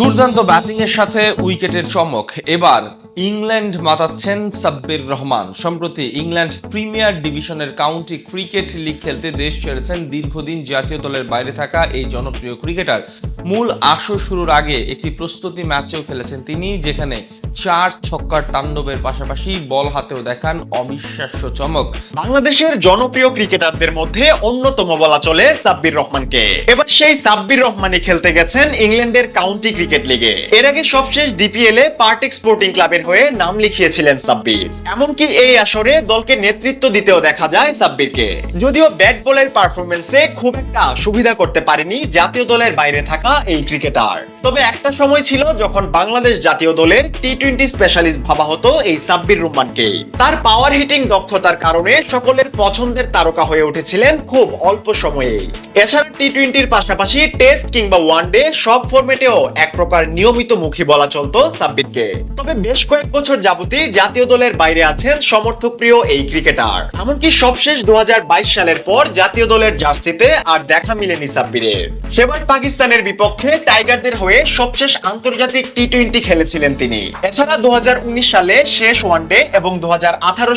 দুর্দান্ত ব্যাটিং এর সাথে উইকেটের চমক। এবার ইংল্যান্ড মাতাচ্ছেন সাব্বির রহমান। সম্প্রতি ইংল্যান্ড প্রিমিয়ার ডিভিশনের কাউন্টি ক্রিকেট লিগ খেলতে দেশ ছেড়েছেন দীর্ঘদিন জাতীয় দলের বাইরে থাকা এই জনপ্রিয় ক্রিকেটার। মূল আসর শুরুর আগে একটি প্রস্তুতি ম্যাচেও খেলেছেন তিনি, যেখানে চার ছক্কার তাণ্ডবের পাশাপাশি বল হাতেও দেখান অবিশ্বাস্য চমক। বাংলাদেশের জনপ্রিয় ক্রিকেটারদের মধ্যে অন্যতম বলা চলে সাব্বির রহমানকে। এবার সেই সাব্বির রহমানই খেলতে গেছেন ইংল্যান্ডের কাউন্টি ক্রিকেট লিগে। এর আগে সবশেষ ডিপিএল এ পার্টিক স্পোর্টিং ক্লাবের হয়ে নাম লিখিয়েছিলেন সাব্বির। এমনকি এই আসরে দলকে নেতৃত্ব দিতেও দেখা যায় সাব্বিরকে। যদিও ব্যাট বলের পারফরমেন্সে খুব একটা সুবিধা করতে পারেনি জাতীয় দলের বাইরে থাকা এই ক্রিকেটার। তবে একটা সময় ছিল যখন বাংলাদেশ জাতীয় দলের টি টোয়েন্টি স্পেশালিস্ট ভাবা হতো এই সাব্বির রহমানকে। তার পাওয়ার হিটিং দক্ষতার কারণে সকলের পছন্দের তারকা হয়ে উঠেছিলেন খুব অল্প সময়েই এছাড়া টি টোয়েন্টির পাশাপাশি টেস্ট কিংবা ওয়ানডে সব ফরম্যাটেও এক প্রকার নিয়মিত মুখী বলা চলতো সাব্বিরকে। তবে বেশ কয়েক বছর যাবতই জাতীয় দলের বাইরে আছেন সমর্থক প্রিয় এই ক্রিকেটার। এমনকি সবশেষ দু হাজার বাইশ সালের পর জাতীয় দলের জার্সিতে আর দেখা মিলেনি সাব্বিরের। সেবার পাকিস্তানের বিপক্ষে টাইগারদের হয়ে সবশেষ আন্তর্জাতিক টি টোয়েন্টি খেলেছিলেন তিনি। এছাড়া দুহাজার উনিশ সালে শেষ ওয়ানডে এবং দু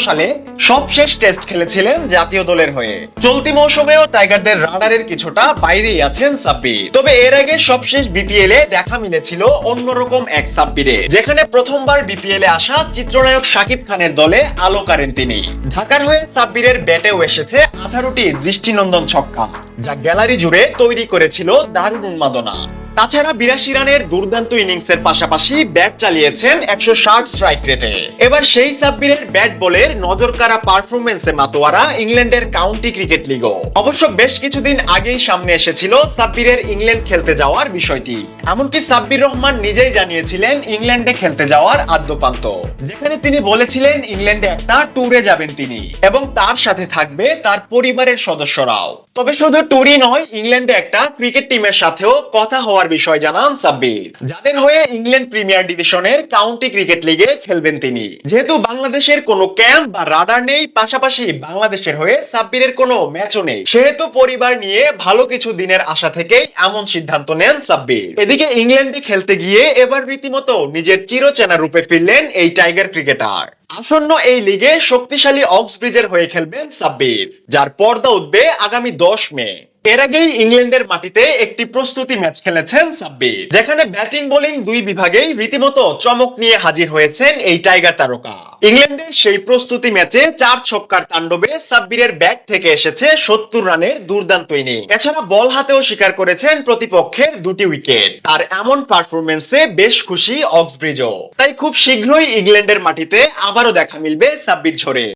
সালে সবশেষ টেস্ট খেলেছিলেন জাতীয় দলের হয়ে। চলতি মৌসুমেও টাইগারদের রাডারের কিছুটা বাইরেই আছেন সাব্বির। তবে এর আগে সবশেষ বিপিএল এ দেখা মিলেছিল অন্যরকম এক সাব্বিরে, যেখানে প্রথমবার বিপিএল এ আসা চিত্রনায়ক শাকিব খানের দলে আলো কারেন তিনি। ঢাকার হয়ে সাব্বিরের ব্যাটেও এসেছে আঠারোটি দৃষ্টিনন্দন ছক্কা। যা গ্যালারি জুড়ে তৈরি করেছিল দারুণ উন্মাদনা। তাছাড়া বিরাশি রানের দুর্দান্ত ইনিংসের পাশাপাশি ব্যাট চালিয়েছেন একশো ষাট স্ট্রাইক রেটে। এবার সেই সাব্বিরের ব্যাট বলের নজরকাড়া পারফরমেন্সে মাতোয়ারা ইংল্যান্ডের কাউন্টি ক্রিকেট লিগও। অবশ্য বেশ কিছুদিন আগেই সামনে এসেছিল সাব্বিরের ইংল্যান্ড খেলতে যাওয়ার বিষয়টি। এমনকি সাব্বির রহমান নিজেই জানিয়েছিলেন ইংল্যান্ডে খেলতে যাওয়ার আদ্যপান্ত। যেখানে তিনি বলেছিলেন ইংল্যান্ডে একটা ট্যুরে যাবেন তিনি এবং তার সাথে থাকবে তার পরিবারের সদস্যরাও। তবে শুধু টুরি নয়, ইংল্যান্ডে একটা ক্রিকেট টিমের সাথেও কথা হওয়ার বিষয় জানান সাব্বির। যাদের হয়ে ইংল্যান্ড প্রিমিয়ার ডিভিশনের কাউন্টি ক্রিকেট লিগে খেলবেন তিনি। যেহেতু বাংলাদেশের কোনো ক্যাম্প বা রাডার নেই, পাশাপাশি বাংলাদেশের হয়ে সাব্বিরের কোনো ম্যাচও নেই। সেহেতু পরিবার নিয়ে ভালো কিছু দিনের আশা থেকেই এমন সিদ্ধান্ত নেন সাব্বির। এদিকে ইংল্যান্ডে খেলতে গিয়ে এবার রীতিমতো নিজের চিরচেনা রূপে ফিরলেন এই টাইগার ক্রিকেটার আসন্ন এই লিগে শক্তিশালী অক্সব্রিজের হয়ে খেলবেন সাব্বির যার পর্দা উঠবে আগামী দশ মে। এর আগেই ইংল্যান্ডের মাটিতে একটি প্রস্তুতি ম্যাচ খেলেছেন সাব্বির, যেখানে ব্যাটিং, বোলিং দুই বিভাগেই রীতিমতো চমক নিয়ে হাজির হয়েছেন এই টাইগার তারকা। ইংল্যান্ডের সেই প্রস্তুতি ম্যাচে চার ছক্কার তাণ্ডবে সাব্বিরের ব্যাট থেকে এসেছে সত্তর রানের দুর্দান্ত ইনিংস। এছাড়া বল হাতেও স্বীকার করেছেন প্রতিপক্ষের দুটি উইকেট। তার এমন পারফরমেন্সে বেশ খুশি অক্সব্রিজও। তাই খুব শীঘ্রই ইংল্যান্ডের মাটিতে আবারও দেখা মিলবে সাব্বির ঝরে।